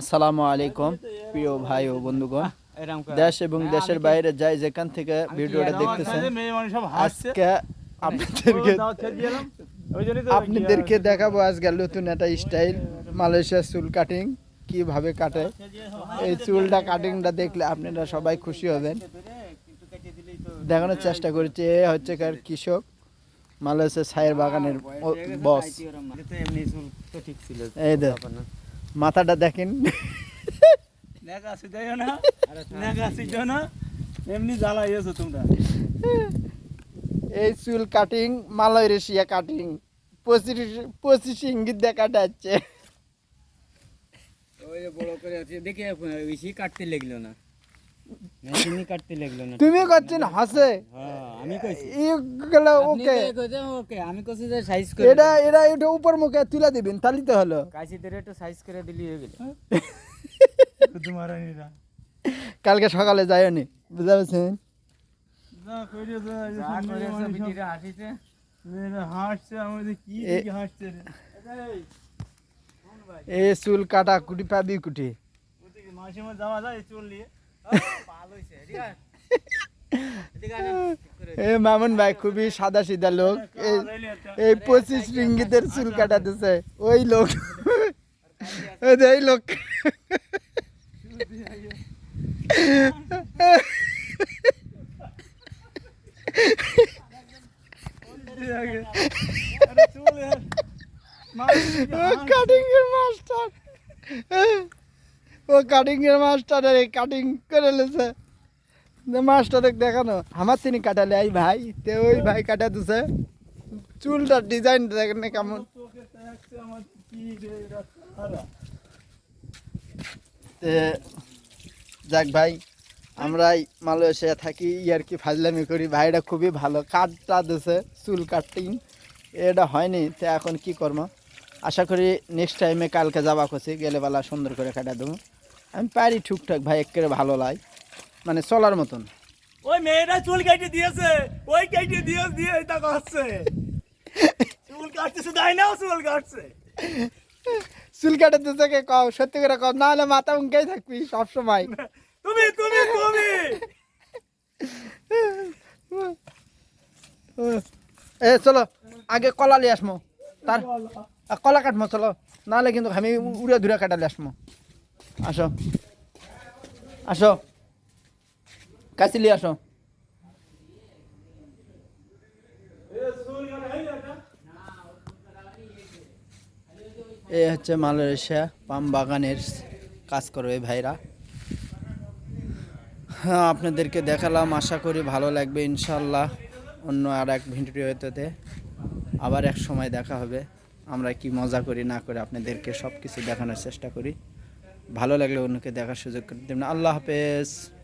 আসসালামু আলাইকুম প্রিয় ভাই ও বন্ধুগণ। দেশ এবং দেশের বাইরে যাই যেখান থেকে ভিডিওটা দেখতেছেন আজকে আপনাদেরকে আপনাদেরকে দেখাবো আজকে নতুন একটা স্টাইল মালয়েশিয়ার চুল কাটিং কীভাবে কাটে। এই চুলটা কাটিংটা দেখলে আপনারা সবাই খুশি হবেন। দেখানোর চেষ্টা করেছি এ হচ্ছে কার কৃষক। মালয়েশিয়ার ছায়ের বাগানের বস। এমনি চুল তো ঠিক ছিল। এই দেখ। মাথাটা দেখেন। এই চুল কাটিং মালয়েশিয়া কাটিং পঁচিশ পঁচিশ ইঙ্গিত দিয়ে কাটাচ্ছে। ওই বড় করে আছে দেখে বেশি কাটতে লাগল না। মেশিনই কাটতে লাগল না। তুমি করছেন হাসে? হ্যাঁ আমি কইছি। এগুলো ওকে। ওকে। আমি কইছি যে সাইজ করে এটা এটা এটা উপর মুখে তুলে দিবেন তাহলে তো হলো। কাশি ধরে একটু সাইজ করে দিলি হয়ে গেল। তোমার কালকে সকালে যায়নি আমাদের কি এ- চুল কাটা কুটি পাবি কুটি। মাসে যাওয়া যায় চুল নিয়ে। এ মামুন ভাই খুবই সাদা সিধা লোক। এই পঁচিশ রিঙ্গিতের চুল কাটাতেছে। ওই লোক। ওই লোক। কাটিং এর মাস্টার। ও কাটিং এর মাস্টার কাটিং করে লেছে। মাস্টার দেখানো আমার তিনি কাটালে, এই ভাই, তে ওই ভাই কাটা দিছে। চুলটার ডিজাইন দেখেন কেমন। আমার যাক ভাই আমরাই মালয়েশিয়া থাকি, ইয়ার কি ফাজলামি করি? ভাইটা খুবই ভালো, কাটটা দিছে, চুল কাটিং এটা হয়নি, তো এখন কি করব? আশা করি নেক্সট টাইমে কালকে যাবা করছি গেলে বেলা সুন্দর করে কাটা দেবো। আমি পারি ঠিকঠাক ভাই একেবারে ভালো লাই। মানে চলার মতন। ওই মেয়েরা চুল কেটে দিয়েছে। ওই কেটে দিয়ে দিয়ে এটা কাটছে। চুল কাটছে শুধু নাও চুল কাটছে? চুল কাটা দিছে কে কও সত্যি করে কও না হলে মাথা উঙ্কেই থাকবি সবসময়। তুমি তুমি তুমি! এ চলো আগে কলা লিয়ে আসমো। তার কলা কাটমো চলো। নাহলে কিন্তু আমি উড়ে ধুরে কাটালে আসমো। আসো। আসো। কাশি লিয়ে আসো। এ হচ্ছে মালয়েশিয়া, পাম বাগানের কাজ করবে ভাইরা। হ্যাঁ আপনাদেরকে দেখালাম, আশা করি ভালো লাগবে, ইনশাল্লাহ। অন্য আর এক ভিডিওতে আবার এক সময় দেখা হবে। আমরা কি মজা করি, না করে আপনাদেরকে সব কিছু দেখানোর চেষ্টা করি। ভালো লাগলে অন্যকে দেখার সুযোগ করে দেবেন। আল্লাহ হাফেজ।